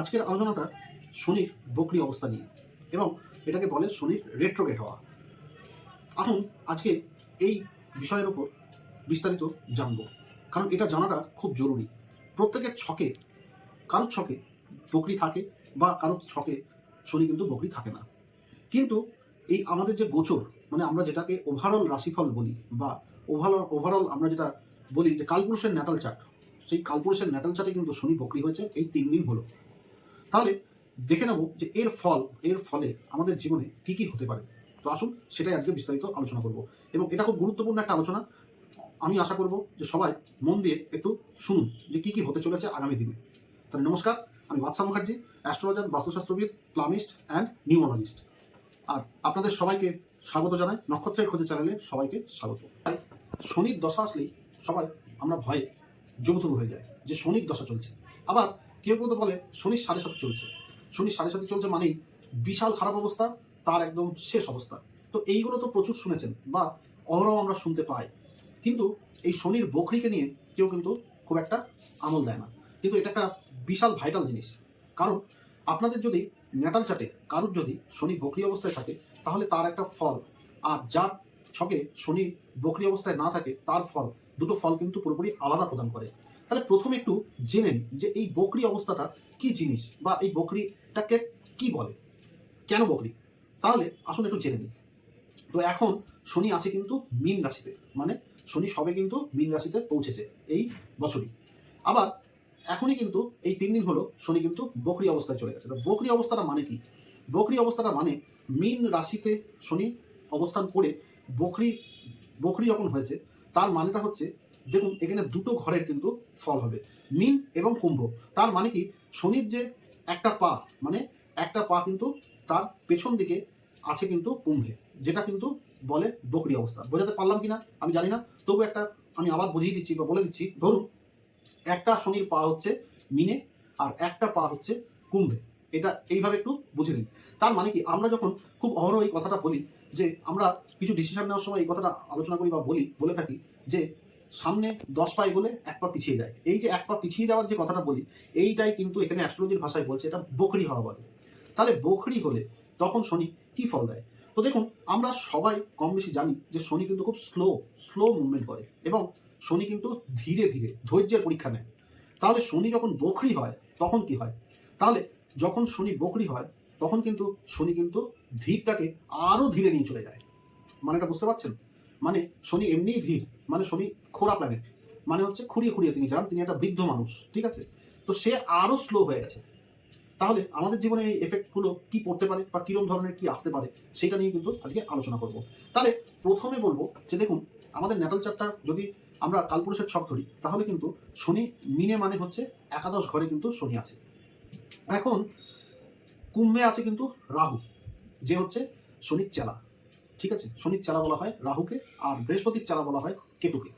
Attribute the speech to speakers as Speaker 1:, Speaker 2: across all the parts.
Speaker 1: আজকের আলোচনাটা শনির বকরি অবস্থা নিয়ে, এবং এটাকে বলে শনির রেট্রোগেট হওয়া। আসুন আজকে এই বিষয়ের উপর বিস্তারিত জানব, কারণ এটা জানাটা খুব জরুরি। প্রত্যেকের ছকে, কারোর ছকে বকরি থাকে, বা কারোর ছকে শনি কিন্তু বকরি থাকে না। কিন্তু এই আমাদের যে গোচর মানে আমরা যেটাকে ওভারঅল রাশিফল বলি, বা ওভারঅল ওভারঅল আমরা যেটা বলি যে কালপুরুষের ন্যাটাল চার্ট সেই কালপুরুষের ন্যাটাল চার্টে কিন্তু শনি বকরি হয়েছে, এই তিন দিন হলো। তাহলে দেখে নেব যে এর ফল, এর ফলে আমাদের জীবনে কি কি হতে পারে। তো আসুন সেটাই আজকে বিস্তারিত আলোচনা করব। এবং এটা খুব গুরুত্বপূর্ণ একটা আলোচনা। আমি আশা করব যে সবাই মন দিয়ে একটু শুনুন যে কি কি হতে চলেছে আগামী দিনে। তাহলে নমস্কার, আমি বাদশা মুখার্জি, অ্যাস্ট্রোলজার, বাস্তুশাস্ত্রবিদ, প্লামিস্ট অ্যান্ড নিউমোলজিস্ট। আর আপনাদের সবাইকে স্বাগত জানাই। নক্ষত্রের খোঁজে চ্যানেলে সবাইকে স্বাগত। শনির দশা আসলেই সবাই আমরা ভয়ে জমতুম হয়ে যায় যে শনির দশা চলছে। আবার কেউ কেউ তো বলে শনির সাড়ে সাথে চলছে। শনির সাড়ে সাথে চলছে মানেই বিশাল খারাপ অবস্থা, তার একদম শেষ অবস্থা। তো এইগুলো তো প্রচুর শুনেছেন বা অহরহ আমরা শুনতে পাই। কিন্তু এই শনির বকরিকে নিয়ে কেউ কিন্তু খুব একটা আমল দেয় না। কিন্তু এটা একটা বিশাল ভাইটাল জিনিস। কারণ আপনাদের যদি ন্যাটাল চাটে কারুর যদি শনি বকরি অবস্থায় থাকে, তাহলে তার একটা ফল। আর যার ছকে শনি বকরি অবস্থায় না থাকে, তার ফল, দুটো ফল কিন্তু পুরোপুরি আলাদা প্রদান করে। তাহলে প্রথমে একটু জেনে যে এই বকরি অবস্থাটা কি জিনিস বা এই বকরিটাকে কি বলে? কেন বকরি? তাহলে আসুন একটু জেনে নিন তো এখন শনি আছে কিন্তু মীন রাশিতে মানে শনি সবে কিন্তু মীন রাশিতে পৌঁছেছে এই বছরই। আবার এখনই কিন্তু এই তিন দিন হলো শনি কিন্তু বকরি অবস্থায় চলে গেছে। তো বকরি অবস্থাটা মানে কি? বকরি অবস্থাটা মানে মীন রাশিতে শনি অবস্থান করে বকরি বকরি যখন হয়েছে, তার মানেটা হচ্ছে, দেখুন, এখানে দুটো ঘরের কিন্তু ফল হবে, মিন এবং কুম্ভ। তার মানে কি, শনির যে একটা পা মানে একটা পা কিন্তু তার পেছন দিকে আছে কিন্তু কুম্ভে, যেটা কিন্তু বলে বকরি অবস্থা। বোঝাতে পারলাম কিনা, আমি জানি না, তবু একটা আমি আবার বুঝিয়ে দিচ্ছি বা বলে দিচ্ছি। ধরুন, একটা শনির পা হচ্ছে মিনে, আর একটা পা হচ্ছে কুম্ভে। এটা এইভাবে একটু বুঝে নিন তার মানে কি? আমরা যখন খুব অহরহ এই কথাটা বলি, যে আমরা কিছু ডিসিশন নেওয়ার সময় এই কথাটা আলোচনা করি বা বলি, বলে থাকি যে সামনে দশ পাই বলে এক পা পিছিয়ে যায়। এই যে এক পা পিছিয়ে যাওয়ার যে কথাটা বলি, এইটাই কিন্তু এখানে অ্যাস্ট্রোলজির ভাষায় বলছে, এটা বকরি হওয়া বলে। তাহলে বকরি হলে তখন শনি কি ফল দেয়? তো দেখুন, আমরা সবাই কম বেশি জানি যে শনি কিন্তু খুব স্লো স্লো মুভমেন্ট করে এবং শনি কিন্তু ধীরে ধীরে ধৈর্যের পরীক্ষা নেয়। তাহলে শনি যখন বকরি হয়, তখন কি হয়? তাহলে যখন শনি বকরি হয়, তখন কিন্তু শনি কিন্তু ধীরটাকে আরও ধীরে নিয়ে চলে যায়। মানে এটা বুঝতে পারছেন? মানে শনি এমনিই ধীর মানে শনি খোরা প্ল্যানেট মানে হচ্ছে খুঁড়িয়ে খুঁড়িয়ে তিনি যান, তিনি একটা বৃদ্ধ মানুষ, ঠিক আছে? তো সে আরও স্লো হয়ে গেছে। তাহলে আমাদের জীবনে এই এফেক্টগুলো কি পড়তে পারে বা কিরম ধরনের কি আসতে পারে, সেটা নিয়ে কিন্তু আজকে আলোচনা করব। তাহলে প্রথমে বলব যে দেখুন, আমাদের ন্যাটাল চারটা যদি আমরা কালপুরুষের ছক ধরি, তাহলে কিন্তু শনি মিনে মানে হচ্ছে একাদশ ঘরে কিন্তু শনি আছে। এখন কুম্ভে আছে কিন্তু রাহু, যে হচ্ছে শনির চেলা, ঠিক আছে? শনির চালা বলা হয় রাহুকে আর বৃহস্পতির চালা বলা হয় কেতুকে।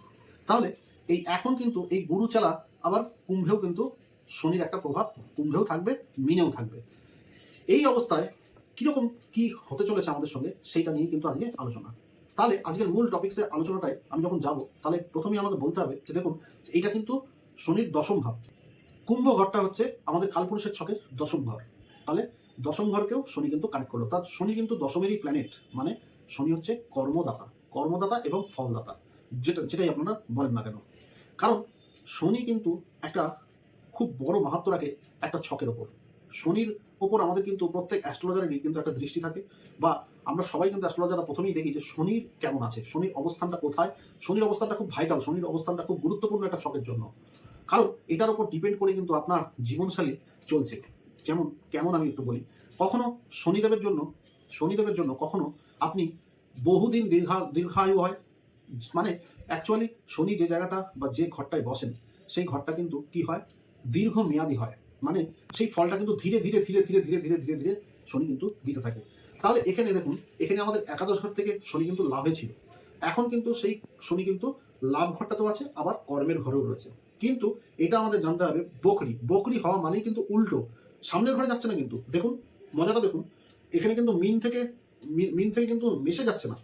Speaker 1: তাহলে এই এখন কিন্তু এই গুরু চালা আবার কুম্ভেও কিন্তু শনির একটা প্রভাব, কুম্ভেও থাকবে, মিনেও থাকবে। এই অবস্থায় কীরকম কি হতে চলেছে আমাদের সঙ্গে সেইটা নিয়ে কিন্তু আজকে আলোচনা। তাহলে আজকের মূল টপিক্সের আলোচনাটায় আমি যখন যাব, তাহলে প্রথমেই আমাকে বলতে হবে যে দেখুন, এইটা কিন্তু শনির দশম ভাব। কুম্ভ ঘরটা হচ্ছে আমাদের কালপুরুষের ছকের দশম ঘর। তাহলে দশম ঘরকেও শনি কিন্তু কানেক্ট করল। তার শনি কিন্তু দশমেরই প্ল্যানেট মানে শনি হচ্ছে কর্মদাতা কর্মদাতা এবং ফলদাতা, যেটা, যেটাই আপনারা বলেন না কেন। কারণ শনি কিন্তু একটা খুব বড় মাহাত্ম রাখে একটা ছকের ওপর। শনির ওপর আমাদের কিন্তু প্রত্যেক অ্যাস্ট্রোলজারেরই কিন্তু একটা দৃষ্টি থাকে, বা আমরা সবাই কিন্তু অ্যাস্ট্রোলজাররা প্রথমেই দেখি যে শনির কেমন আছে, শনির অবস্থানটা কোথায়, শনির অবস্থানটা খুব ভাইটাল শনির অবস্থানটা খুব গুরুত্বপূর্ণ একটা ছকের জন্য। কারণ এটার উপর ডিপেন্ড করে কিন্তু আপনার জীবনশালী চলছে। যেমন, কেমন আমি একটু বলি। কখনো শনিদেবের জন্য শনিদেবের জন্য কখনো আপনি বহুদিন দীর্ঘা, দীর্ঘায়ু হয়। মানে অ্যাকচুয়ালি শনি যে জায়গাটা বা যে ঘরটায় বসেন, সেই ঘরটা কিন্তু কি হয়? দীর্ঘ মেয়াদি হয়। মানে সেই ফলটা কিন্তু ধীরে ধীরে ধীরে ধীরে ধীরে ধীরে ধীরে ধীরে শনি কিন্তু দিতে থাকে। তাহলে এখানে দেখুন, এখানে আমাদের একাদশ ঘর থেকে শনি কিন্তু লাভে ছিল। এখন কিন্তু সেই শনি কিন্তু লাভ ঘরটাতেও আছে, আবার কর্মের ঘরেও রয়েছে। কিন্তু এটা আমাদের জানতে হবে বকরি। বকরি হওয়া মানেই কিন্তু উল্টো। সামনের ঘরে যাচ্ছে না কিন্তু। দেখুন, মজাটা দেখুন। এখানে কিন্তু মিন থেকে মিন- থেকে কিন্তু মিশে যাচ্ছে না।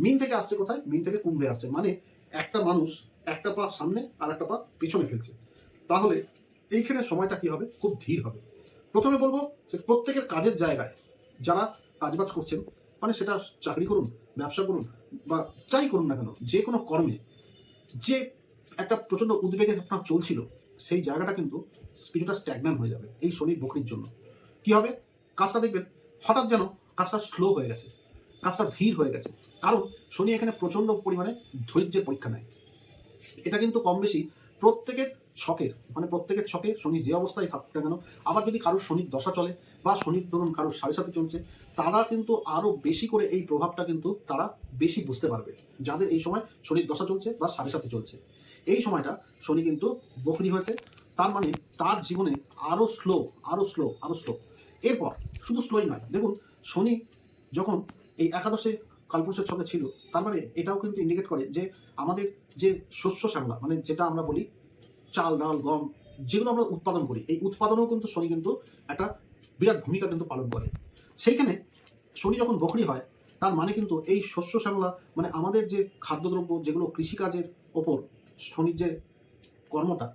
Speaker 1: মিন থেকে আসছে কোথায়? মিন থেকে কুম্ভে আসছে। মানে একটা মানুষ একটা পা সামনে আর একটা পা পিছনে ফেলছে। তাহলে এইখানে সময়টা কি হবে? খুব ধীর হবে। প্রথমে বলব যে প্রত্যেকের কাজের জায়গায় যারা কাজবাজ করছেন মানে সেটা চাকরি করুন, ব্যবসা করুন, বা যাই করুন না কেন, যে কোনো কর্মে, যে একটা প্রচণ্ড উদ্বেগে আপনার চলছিল, সেই জায়গাটা কিন্তু কিছুটা স্ট্যাগন্যান্ট হয়ে যাবে এই শনির বকরির জন্য। কি হবে? কাজটা দেখবেন, হঠাৎ যেন কাজটা স্লো হয়ে গেছে, কাজটা ধীর হয়ে গেছে। কারণ শনি এখানে প্রচণ্ড পরিমাণে ধৈর্যের পরীক্ষা নেয়। এটা কিন্তু কম বেশি প্রত্যেকের ছকের মানে প্রত্যেকের ছকে শনি যে অবস্থায় থাকুক না কেন, আবার যদি কারোর শনির দশা চলে বা শনির ধরুন কারোর সাড়ে সাথে চলছে, তারা কিন্তু আরও বেশি করে এই প্রভাবটা কিন্তু তারা বেশি বুঝতে পারবে, যাদের এই সময় শনির দশা চলছে বা সাড়ে সাথে চলছে। এই সময়টা শনি কিন্তু বকরি হয়েছে। তার মানে তার জীবনে আরও স্লো আরও স্লো আরও স্লো এরপর শুধু স্লোই নয়, দেখুন, শনি যখন এই একাদশে কালপুরুষের ছকে ছিল, তার মানে এটাও কিন্তু ইন্ডিকেট করে যে আমাদের যে শস্য শ্যামলা মানে যেটা আমরা বলি চাল, ডাল, গম, যেগুলো আমরা উৎপাদন করি, এই উৎপাদনেও কিন্তু শনি কিন্তু একটা বিরাট ভূমিকা কিন্তু পালন করে। সেইখানে শনি যখন বকরি হয়, তার মানে কিন্তু এই শস্য শ্যামলা মানে আমাদের যে খাদ্যদ্রব্য, যেগুলো কৃষিকাজের ওপর শনির যে কর্মটা,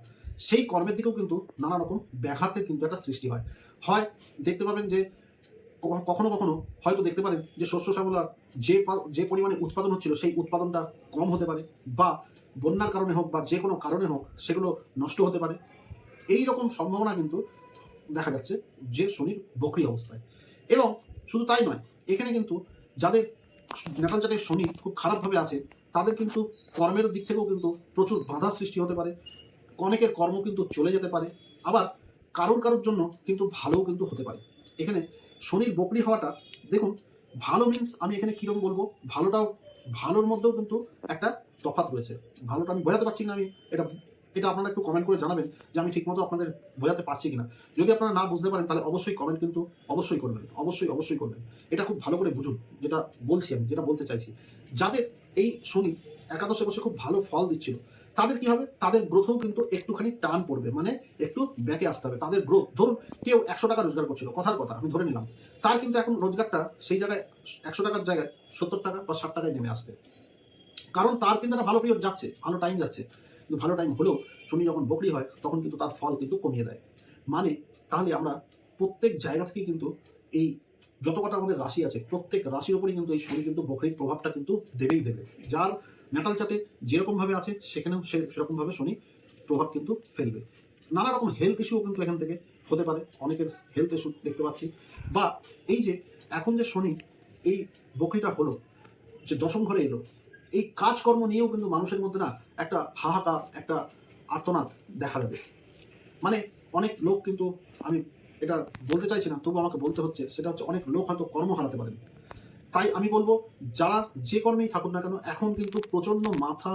Speaker 1: সেই কর্মের দিকেও কিন্তু নানা রকম ব্যাঘাতের কিন্তু একটা সৃষ্টি হয়। হয়, দেখতে পাবেন যে কখনো কখনো হয়তো দেখতে পারেন যে শস্য শ্যামলার যে যে পরিমাণে উৎপাদন হচ্ছিল, সেই উৎপাদনটা কম হতে পারে বা বন্যার কারণে হোক বা যে কোনো কারণে হোক সেগুলো নষ্ট হতে পারে। এই রকম সম্ভাবনা কিন্তু দেখা যাচ্ছে যে শনির বকরি অবস্থায়। এবং শুধু তাই নয়, এখানে কিন্তু যাদের নেটাল চাটের শনি খুব খারাপভাবে আছে তাদের কিন্তু কর্মের দিক থেকেও কিন্তু প্রচুর বাধা সৃষ্টি হতে পারে। অনেকের কর্ম কিন্তু চলে যেতে পারে, আবার কারোর কারোর জন্য কিন্তু ভালোও কিন্তু হতে পারে। এখানে শনির বকরি হওয়াটা, দেখুন, ভালো মিন্স আমি এখানে কীরকম বলব? ভালোটাও, ভালোর মধ্যেও কিন্তু একটা তফাত রয়েছে। ভালোটা আমি বোঝাতে পারছি না আমি, এটা এটা আপনারা একটু কমেন্ট করে জানাবেন যে আমি ঠিকমতো আপনাদের বোঝাতে পারছি কিনা। যদি আপনারা না বুঝতে পারেন, তাহলে অবশ্যই কমেন্ট কিন্তু অবশ্যই করবেন, অবশ্যই অবশ্যই করবেন। এটা খুব ভালো করে বুঝুন, যেটা বলছি আমি, যেটা বলতে চাইছি। যাদের এই শনি একাদশে বসে খুব ভালো ফল দিচ্ছিল, তাদের কি হবে? তাদের গ্রোথও কিন্তু একটুখানি টান পড়বে মানে একটু ব্যাকে আসতে হবে। তাদের গ্রোথ, ধরুন কেউ একশো টাকা রোজগার করছিল, কথার কথা, আমি ধরে নিলাম। তার কিন্তু এখন রোজগারটা সেই জায়গায় একশো টাকার জায়গায় সত্তর টাকা বা ষাট টাকায় নেমে আসবে। কারণ তার কিন্তু একটা ভালো পিরিয়ড যাচ্ছে, ভালো টাইম যাচ্ছে। কিন্তু ভালো টাইম হলেও শনি যখন বকরি হয়, তখন কিন্তু তার ফল কিন্তু কমিয়ে দেয়। মানে তাহলে আমরা প্রত্যেক জায়গা থেকে কিন্তু এই যত কটা আমাদের রাশি আছে, প্রত্যেক রাশির উপরেই কিন্তু এই শনি কিন্তু বকরির প্রভাবটা কিন্তু দেবেই দেবে। যার ন্যাটাল চাটে যেরকমভাবে আছে, সেখানেও সে সেরকমভাবে শনি প্রভাব কিন্তু ফেলবে। নানা রকম হেলথ ইস্যুও কিন্তু এখান থেকে হতে পারে, অনেকের হেলথ ইস্যু দেখতে পাচ্ছি। বা এই যে এখন যে শনি, এই বকরিটা হলো, যে দশম ঘরে এলো এই কাজকর্ম নিয়েও কিন্তু মানুষের মধ্যে না একটা হাহাকার, একটা আর্তনাদ দেখা দেবে। মানে অনেক লোক কিন্তু আমি এটা বলতে চাইছি না, তবু আমাকে বলতে হচ্ছে, সেটা হচ্ছে অনেক লোক হয়তো কর্ম হারাতে পারেন। তাই আমি বলব, যারা যে কর্মেই থাকুন না কেন, এখন কিন্তু প্রচণ্ড মাথা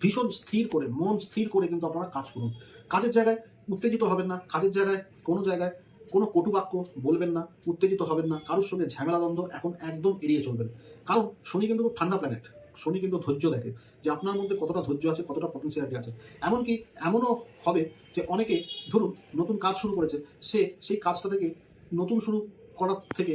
Speaker 1: ভীষণ স্থির করে, মন স্থির করে কিন্তু আপনারা কাজ করুন। কাজের জায়গায় উত্তেজিত হবেন না, কাজের জায়গায় কোনো জায়গায় কোনো কটুবাক্য বলবেন না, উত্তেজিত হবেন না, কারোর সঙ্গে ঝামেলা দ্বন্দ্ব এখন একদম এড়িয়ে চলবেন। কারণ শনি কিন্তু খুব ঠান্ডা প্ল্যানেট শনি কিন্তু ধৈর্য দেখে যে আপনার মধ্যে কতটা ধৈর্য আছে, কতটা পটেন্সিয়ালিটি আছে। এমনকি এমনও হবে যে অনেকে, ধরুন, নতুন কাজ শুরু করেছে, সে সেই কাজটা থেকে নতুন শুরু করার থেকে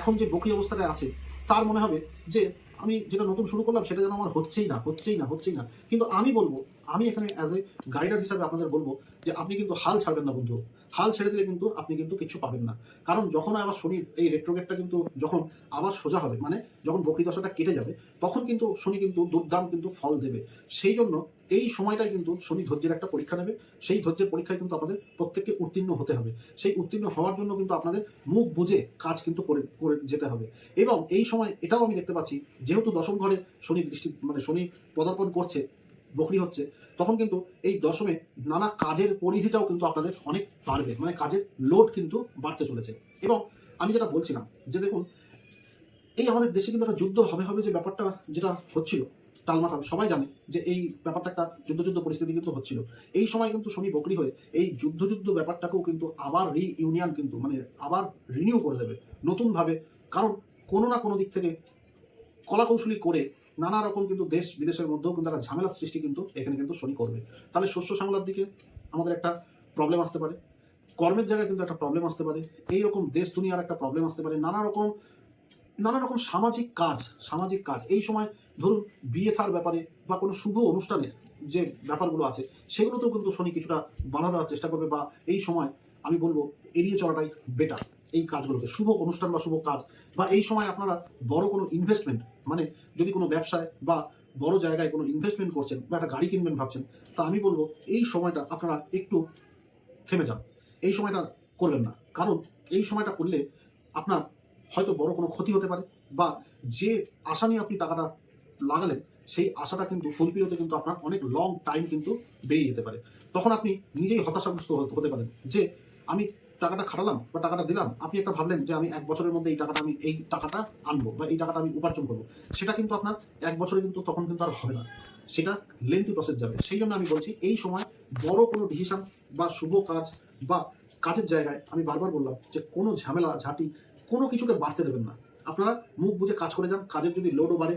Speaker 1: এখন যে বকরি অবস্থাটায় আছে, তার মনে হবে যে আমি যেটা নতুন শুরু করলাম, সেটা যেন আমার হচ্ছেই না হচ্ছেই না হচ্ছেই না। কিন্তু আমি বলব, আমি এখানে অ্যাজ এ গাইডার হিসাবে আপনাদের বলব যে আপনি কিন্তু হাল ছাড়বেন না, বন্ধু। হাল ছেড়ে দিলে কিন্তু আপনি কিন্তু কিছু পাবেন না। কারণ যখন আবার শনি এই রেট্রোগেটটা কিন্তু যখন আবার সোজা হবে মানে যখন বকরি দশাটা কেটে যাবে, তখন কিন্তু শনি কিন্তু দুর্দাম কিন্তু ফল দেবে। সেই জন্য এই সময়টাই কিন্তু শনি ধৈর্যের একটা পরীক্ষা নেবে। সেই ধৈর্যের পরীক্ষায় কিন্তু আমাদের প্রত্যেককে উত্তীর্ণ হতে হবে। সেই উত্তীর্ণ হওয়ার জন্য কিন্তু আপনাদের মুখ বুঝে কাজ কিন্তু করে করে যেতে হবে। এবং এই সময় এটাও আমি দেখতে পাচ্ছি, যেহেতু দশম ঘরে শনি দৃষ্টি মানে শনি পদার্পণ করছে বকরি হচ্ছে, তখন কিন্তু এই দশমে নানা কাজের পরিধিটাও কিন্তু আপনাদের অনেক বাড়বে মানে কাজের লোড কিন্তু বাড়তে চলেছে। এবং আমি যেটা বলছিলাম, যে দেখুন, এই আমাদের দেশে কিন্তু একটা যুদ্ধ হবে হবে যে ব্যাপারটা যেটা হচ্ছিল টালমাটাল সবাই জানে যে এই ব্যাপারটা একটা যুদ্ধ যুদ্ধ পরিস্থিতি কিন্তু হচ্ছিল। এই সময় কিন্তু শনি বকরি হয়ে এই যুদ্ধ যুদ্ধ ব্যাপারটাকেও কিন্তু আবার রি ইউনিয়ন কিন্তু মানে আবার রিনিউ করে দেবে নতুনভাবে, কারণ কোনো না কোনো দিক থেকে কলাকৌশলী করে নানা রকম কিন্তু দেশ বিদেশের মধ্যেও কিন্তু একটা ঝামেলার সৃষ্টি কিন্তু এখানে কিন্তু শনি করবে। তাহলে শস্য শ্যামলার দিকে আমাদের একটা প্রবলেম আসতে পারে। কর্মের জায়গায় কিন্তু একটা প্রবলেম আসতে পারে। এই রকম দেশ দুনিয়ার একটা প্রবলেম আসতে পারে। নানা রকম নানা রকম সামাজিক কাজ সামাজিক কাজ। এই সময় ধরুন বিয়ে থার ব্যাপারে বা কোনো শুভ অনুষ্ঠানের যে ব্যাপারগুলো আছে, সেগুলোতেও কিন্তু শনি কিছুটা বাধা দেওয়ার চেষ্টা করবে বা এই সময় আমি বলব এড়িয়ে চলাটাই বেটার এই কাজগুলোকে, শুভ অনুষ্ঠান বা শুভ কাজ, বা এই সময় আপনারা বড় কোনো ইনভেস্টমেন্ট মানে যদি কোনো ব্যবসায় বা বড় জায়গায় কোনো ইনভেস্টমেন্ট করছেন বা একটা গাড়ি কিনবেন ভাবছেন, তা আমি বলব এই সময়টা আপনারা একটু থেমে যান। এই সময়টা করবেন না। কারণ এই সময়টা করলে আপনার হয়তো বড় কোনো ক্ষতি হতে পারে বা যে আশা নিয়ে আপনি টাকাটা লাগালেন, সেই আশাটা কিন্তু ফুলফিল হতে কিন্তু আপনার অনেক লং টাইম কিন্তু বেরিয়ে যেতে পারে। তখন আপনি নিজেই হতাশাগ্রস্ত হতে- হতে পারেন যে আমি টাকাটা খাটালাম বা টাকাটা দিলাম, আপনি একটা ভাবলেন যে আমি এক বছরের মধ্যে এই টাকাটা আমি এই টাকাটা আনব বা এই টাকাটা আমি উপার্জন করব। সেটা কিন্তু আপনার এক বছরে কিন্তু তখন কিন্তু আর হবে না। সেটা লেন্থি প্রসেস যাবে। সেই জন্য আমি বলছি, এই সময় বড় কোনো ডিসিশন বা শুভ কাজ বা কাজের জায়গায় আমি বারবার বললাম যে কোনো ঝামেলা, ঝাঁটি, কোনো কিছুকে বাড়তে দেবেন না। আপনারা মুখ বুঝে কাজ করে যান, কাজের যদি লোডও বাড়ে,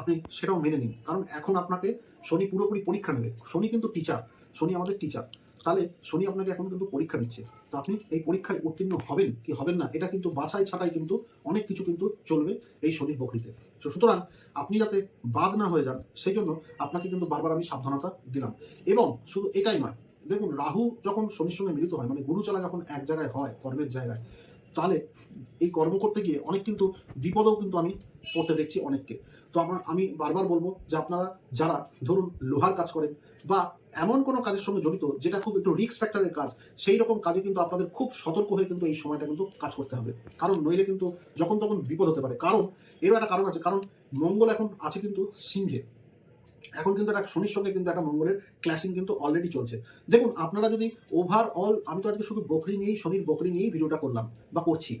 Speaker 1: আপনি সেটাও মেনে নিন। কারণ এখন আপনাকে শনি পুরোপুরি পরীক্ষা নেবে। শনি কিন্তু টিচার শনি আমাদের টিচার তাহলে শনি আপনাকে এখন কিন্তু পরীক্ষা দিচ্ছে। তো আপনি এই পরীক্ষায় উত্তীর্ণ হবেন কি হবেন না, এটা কিন্তু বাছাই ছাটাই কিন্তু অনেক কিছু কিন্তু চলবে এই শনির বকরিতে। তো সুতরাং আপনি যাতে বাদ না হয়ে যান, সেই জন্য আপনাকে কিন্তু বারবার আমি সাবধানতা দিলাম। এবং শুধু এটাই নয়, দেখুন, রাহু যখন শনির সঙ্গে মিলিত হয় মানে গুরুচলা যখন এক জায়গায় হয়, কর্মের জায়গায়, তাহলে এই কর্ম করতে গিয়ে অনেক কিন্তু বিপদও কিন্তু আমি পড়তে দেখছি অনেককে। তো আমরা, আমি বারবার বলব যে আপনারা যারা, ধরুন, লোহার কাজ করেন বা এমন কোনো কাজের সঙ্গে জড়িত যেটা খুব একটু রিস্ক ফ্যাক্টরের কাজ, সেই রকম কাজে কিন্তু আপনাদের খুব সতর্ক হয়ে কিন্তু এই সময়টা কিন্তু কাজ করতে হবে। কারণ নইলে কিন্তু যখন তখন বিপদ হতে পারে। কারণ, এরও একটা কারণ আছে, কারণ মঙ্গল এখন আছে কিন্তু সিংহে। এখন কিন্তু একটা শনির সঙ্গে কিন্তু একটা মঙ্গলের ক্লাসিং কিন্তু অলরেডি চলছে। দেখুন, আপনারা যদি ওভারঅল আমি তো আজকে শুধু বকরি নিয়েই, শনির বকরি নিয়েই ভিডিওটা করলাম বা করছি,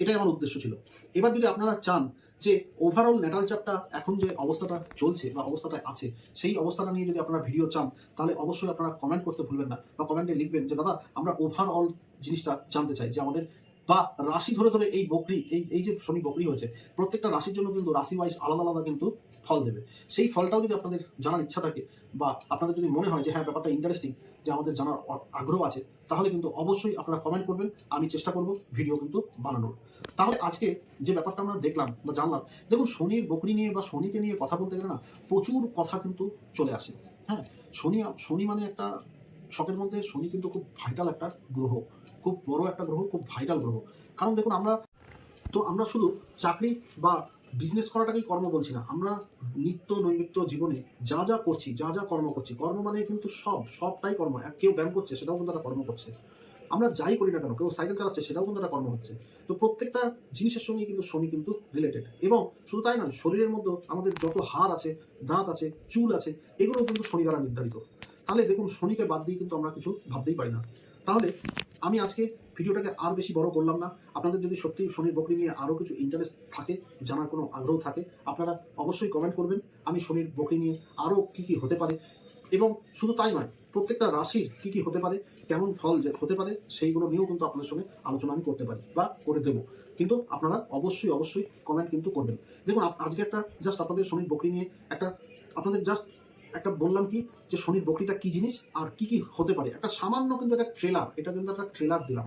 Speaker 1: এটাই আমার উদ্দেশ্য ছিল। এবার যদি আপনারা চান যে ওভারঅল ন্যাটাল চাপটা এখন যে অবস্থাটা চলছে বা অবস্থাটা আছে, সেই অবস্থাটা নিয়ে যদি আপনারা ভিডিও চান, তাহলে অবশ্যই আপনারা কমেন্ট করতে ভুলবেন না বা কমেন্টে লিখবেন যে, দাদা, আমরা ওভারঅল জিনিসটা জানতে চাই যে আমাদের বা রাশি ধরে ধরে এই বকরি, এই এই যে শনি বকরি হয়েছে, প্রত্যেকটা রাশির জন্য কিন্তু রাশি ওয়াইজ আলাদা আলাদা কিন্তু ফল দেবে। সেই ফলটাও যদি আপনাদের জানার ইচ্ছা থাকে বা আপনাদের যদি মনে হয় যে হ্যাঁ ব্যাপারটা ইন্টারেস্টিং যে আমাদের জানার আগ্রহ আছে, তাহলে কিন্তু অবশ্যই আপনারা কমেন্ট করবেন, আমি চেষ্টা করব ভিডিও কিন্তু বানানোর। তাহলে আজকে যে ব্যাপারটা আমরা দেখলাম বা জানলাম, দেখুন শনির বকরি নিয়ে বা শনিকে নিয়ে কথা বলতে গেলে না, প্রচুর কথা কিন্তু চলে আসে। হ্যাঁ শনি শনি মানে একটা শখের মধ্যে শনি কিন্তু খুব ভাইটাল একটা গ্রহ। খুব বড় একটা গ্রহ, খুব ভাইটাল গ্রহ। কারণ দেখুন, আমরা তো আমরা শুধু চাকরি বা বিজনেস করাটাকেই কর্ম বলছি না। আমরা নিত্য নৈমিত্য জীবনে যা যা করছি, যা যা কর্ম করছি, কর্ম মানে কিন্তু সব, সবটাই কর্ম। কেউ ব্যায়াম করছে, সেটাও কিন্তু একটা কর্ম করছে। আমরা যাই করি না কেন, কেউ সাইকেল চালাচ্ছে, সেটাও কিন্তু একটা কর্ম হচ্ছে। তো প্রত্যেকটা জিনিসের সঙ্গে কিন্তু শনি কিন্তু রিলেটেড এবং শুধু তাই না, শরীরের মধ্যে আমাদের যত হাড় আছে, দাঁত আছে, চুল আছে এগুলো কিন্তু শনি দ্বারা নির্ধারিত। তাহলে দেখুন, শনিকে বাদ দিয়ে কিন্তু আমরা কিছু ভাবতেই পারি না। তাহলে আমি আজকে ভিডিওটাকে আর বেশি বড় করলাম না। আপনাদের যদি সত্যি শনির বকরি নিয়ে আরও কিছু ইন্টারেস্ট থাকে, জানার কোনো আগ্রহ থাকে, আপনারা অবশ্যই কমেন্ট করবেন। আমি শনির বকরি নিয়ে আরও কী কী হতে পারে এবং শুধু তাই নয়, প্রত্যেকটা রাশির কী কী হতে পারে, কেমন ফল যে হতে পারে, সেইগুলো নিয়েও কিন্তু আপনাদের সঙ্গে আলোচনা আমি করতে পারি বা করে দেবো। কিন্তু আপনারা অবশ্যই অবশ্যই কমেন্ট কিন্তু করবেন। দেখুন আজকে একটা জাস্ট আপনাদের শনির বকরি নিয়ে একটা, আপনাদের জাস্ট একটা বললাম কি যে শনির বকরিটা কি জিনিস আর কি কি হতে পারে? একটা সামান্য কিন্তু একটা ট্রেলার এটা কিন্তু একটা ট্রেলার দিলাম।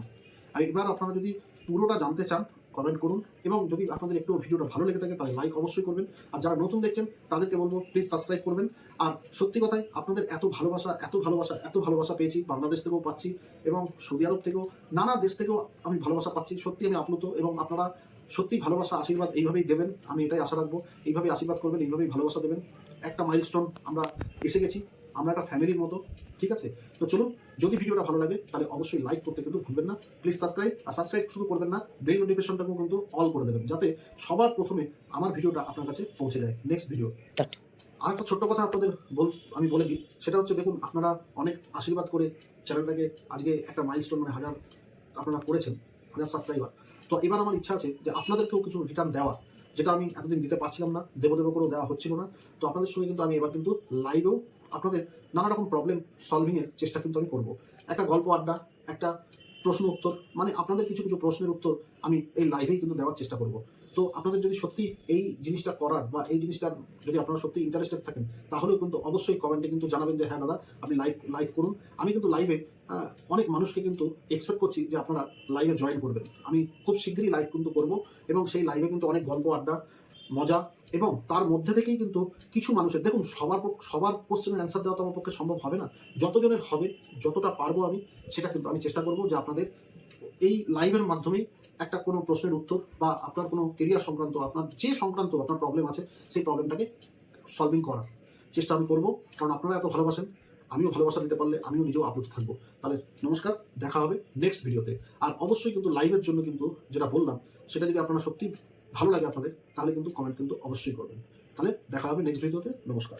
Speaker 1: আর এবার আপনারা যদি পুরোটা জানতে চান কমেন্ট করুন এবং যদি আপনাদের একটু ভিডিওটা ভালো লেগে থাকে, তাহলে লাইক অবশ্যই করবেন। আর যারা নতুন দেখছেন, তাদেরকে বলব প্লিজ সাবস্ক্রাইব করবেন। আর সত্যি কথাই আপনাদের এত ভালোবাসা এত ভালোবাসা এত ভালোবাসা পেয়েছি, বাংলাদেশ থেকেও পাচ্ছি এবং সৌদি আরব থেকেও, নানা দেশ থেকেও আমি ভালোবাসা পাচ্ছি। সত্যি আমি আপ্লুত এবং আপনারা সত্যি ভালোবাসা, আশীর্বাদ এইভাবেই দেবেন। আমি এটাই আশা রাখব। এইভাবেই আশীর্বাদ করবেন, এইভাবেই ভালোবাসা দেবেন। একটা মাইলস্টোন আমরা এসে গেছি আমরা একটা ফ্যামিলির মতো ঠিক আছে? তো চলুন যদি ভিডিওটা ভালো লাগে তাহলে অবশ্যই লাইক করতে কিন্তু ভুলবেন না। প্লিজ সাবস্ক্রাইব আর সাবস্ক্রাইব শুধু করবেন না বেল নোটিফিকেশনটাকেও কিন্তু অল করে দেবেন যাতে সবার প্রথমে আমার ভিডিওটা আপনার কাছে পৌঁছে যায়। নেক্সট ভিডিও আর একটা ছোট্ট কথা আপনাদের বল আমি বলে দিই সেটা হচ্ছে দেখুন আপনারা অনেক আশীর্বাদ করে চ্যানেলটাকে আজকে একটা মাইলস্টোন মানে হাজার আপনারা করেছেন হাজার সাবস্ক্রাইবার তো এবার আমার ইচ্ছা আছে যে আপনাদেরকেও কিছু রিটার্ন দেওয়া। যেটা আমি এতদিন দিতে পারছিলাম না দেবো দেবো করেও দেওয়া হচ্ছিল না। তো আপনাদের সঙ্গে কিন্তু আমি এবার কিন্তু লাইভেও আপনাদের নানা রকম প্রবলেম সলভিংয়ের চেষ্টা কিন্তু আমি করব। একটা গল্প আড্ডা, একটা প্রশ্ন উত্তর মানে আপনাদের কিছু কিছু প্রশ্নের উত্তর আমি এই লাইভেই কিন্তু দেওয়ার চেষ্টা করব। তো আপনাদের যদি সত্যি এই জিনিসটা করার বা এই জিনিসটা যদি আপনারা সত্যি ইন্টারেস্টেড থাকেন, তাহলেও কিন্তু অবশ্যই কমেন্টে কিন্তু জানাবেন যে হ্যাঁ দাদা, আপনি লাইভ লাইভ করুন। আমি কিন্তু লাইভে অনেক মানুষকে কিন্তু এক্সপেক্ট করছি যে আপনারা লাইভে জয়েন করবেন। আমি খুব শীঘ্রই লাইভ কিন্তু করব এবং সেই লাইভে কিন্তু অনেক গল্প, আড্ডা, মজা এবং তার মধ্যে থেকেই কিন্তু কিছু মানুষের, দেখুন সবার সবার কোশ্চেনের অ্যান্সার দেওয়া তো আমার পক্ষে সম্ভব হবে না। যতজনের হবে, যতটা পারব আমি, সেটা কিন্তু আমি চেষ্টা করব যে আপনাদের এই লাইভের মাধ্যমেই একটা কোনো প্রশ্নের উত্তর বা আপনার কোনো কেরিয়ার সংক্রান্ত, আপনার যে সংক্রান্ত আপনার প্রবলেম আছে, সেই প্রবলেমটাকে সলভিং করার চেষ্টা আমি করব। কারণ আপনারা এত ভালোবাসেন আমিও ভালোবাসা দিতে পারলে আমিও নিজেও আপ্লুত থাকব। তাহলে নমস্কার, দেখা হবে নেক্সট ভিডিওতে আর অবশ্যই কিন্তু লাইভের জন্য কিন্তু যেটা বললাম, সেটা যদি আপনারা সত্যি ভালো লাগে আপনাদের, তাহলে কিন্তু কমেন্ট কিন্তু অবশ্যই করবেন। তাহলে দেখা হবে নেক্সট ভিডিওতে নমস্কার।